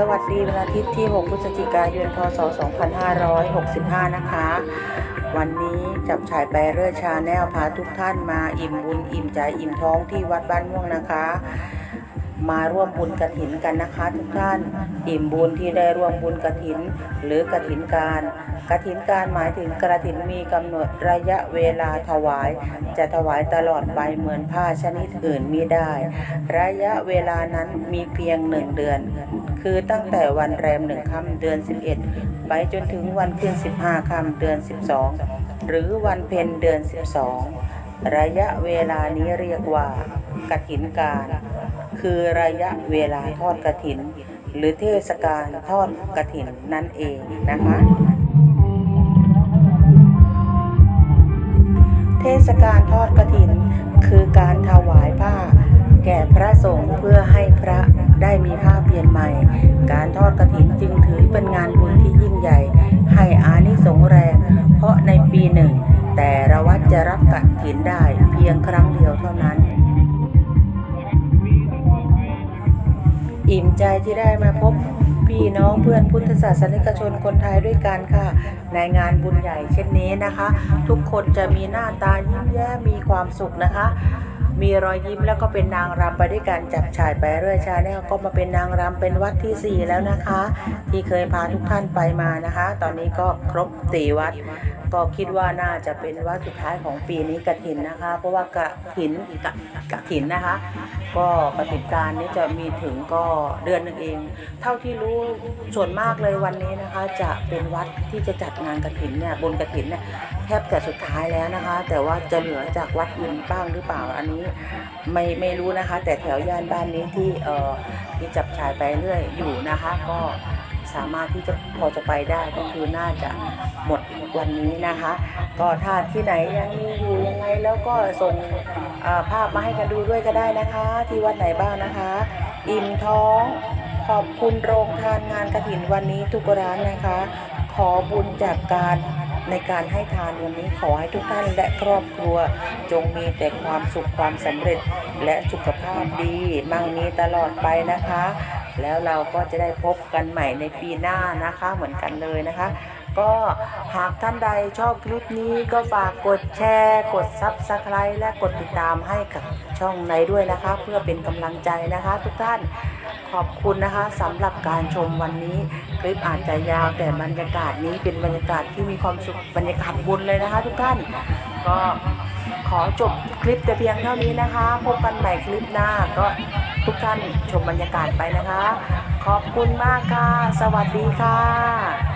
สวัสดีวันอาทิตย์ที่ 6 พฤศจิกายน พศ 2565 นะคะ วันนี้จับฉายไปเรื่อยชาแนลพาทุกท่านมาอิ่มบุญอิ่มใจอิ่มท้องที่วัดบ้านม่วงนะคะ มาร่วมบุญกระถินกันนะคะ ทุกท่านอิ่มบุญที่ได้ร่วมบุญกระถิน หรือกระถินการกระถินการหมายถึงกระถินมีกำหนดระยะเวลาถวาย จะถวายตลอดไปเหมือนผ้าชนิดอื่นมิได้ ระยะเวลานั้นมีเพียงหนึ่งเดือน คือตั้งแต่วันแรมหนึ่งค่ำเดือน 11 ไปจนถึงวันขึ้น 15ค่ำเดือน 12 หรือวันเพ็ญเดือน 12 ระยะเวลานี้เรียกว่ากฐินการ คือระยะเวลาทอดกฐิน หรือเทศกาลทอดกฐินนั่นเองนะคะ เทศกาลทอดกฐิน คือการถวายผ้า แก่พระสงฆ์เพื่อให้พระได้มีผ้าเปลี่ยนใหม่ การทอดกฐินจึงถือเป็นงานบุญที่ยิ่งใหญ่ ให้อานิสงส์แรง เพราะในปีหนึ่ง แต่ละวัดจะรับกฐินได้เพียงครั้งเดียวเท่านั้น ใจที่ได้มาพบพี่น้องเพื่อนพุทธศาสนิกชนคนไทยด้วยกันค่ะ ในงานบุญใหญ่เช่นนี้นะคะ ทุกคนจะมีหน้าตายิ้มแย้มมีความสุขนะคะ มีรอยยิ้มแล้วก็เป็นนางรำไปด้วยกันจับฉายไปเรื่อยชาแนลก็มาเป็นนางรำเป็นวัดที่ 4 แล้วนะคะ ที่เคยพาทุกท่านไปมานะคะ ตอนนี้ก็ครบสี่วัด ก็คิดว่าน่าจะเป็นวัดสุดท้ายของปีนี้กระถินนะคะ เพราะว่ากระถินกระกระถินนะคะ ก็ปฏิการนี้จะมีถึงก็เดือนหนึ่งเอง เท่าที่รู้ส่วนมากเลยวันนี้นะคะ จะเป็นวัดที่จะจัดงานกระถินเนี่ยบนกระถินเนี่ยแทบจะสุดท้ายแล้วนะคะ แต่ว่าจะเหลือจากวัดอื่นบ้างหรือเปล่าอันนี้ไม่ไม่รู้นะคะ แต่แถวย่านบ้านนี้ที่เอ่อที่จับฉายไปเรื่อยอยู่นะคะ ก็สามารถที่จะพอจะไปได้ก็คือน่าจะหมดวันนี้นะคะ ก็ถ้าที่ไหนยังมีอยู่ยังไงแล้วก็ส่งภาพมาให้กันดูด้วยก็ได้นะคะ ที่วัดไหนบ้างนะคะ อิ่มท้องขอบคุณโรงทานงานกระถินวันนี้ทุกร้านนะคะ ขอบุญจากการ ในการให้ทานวันนี้ขอให้ทุกท่านและครอบครัว จงมีแต่ความสุขความสำเร็จและสุขภาพดีมั่งมีตลอดไปนะคะ แล้วเราก็จะได้พบกันใหม่ในปีหน้านะคะเหมือนกันเลยนะคะ ก็หากท่านใดชอบคลิปนี้ก็ฝากกดแชร์ กดซับสไคร b e และกดติดตามให้กับช่องในด้วยนะคะ เพื่อเป็นกำลังใจนะคะ ทุกท่านขอบคุณนะคะสำหรับการชมวันนี้ คลิปอาจจะยาวแต่บรรยากาศนี้เป็นบรรยากาศที่มีความสุขบรรยากาศบุญเลยนะคะ ทุกท่านก็ขอจบคลิปแต่เพียงเท่านี้นะคะ พบกันใหม่คลิปหน้าก็ทุกท่านชมบรรยากาศไปนะคะ ขอบคุณมากค่ะ สวัสดีค่ะ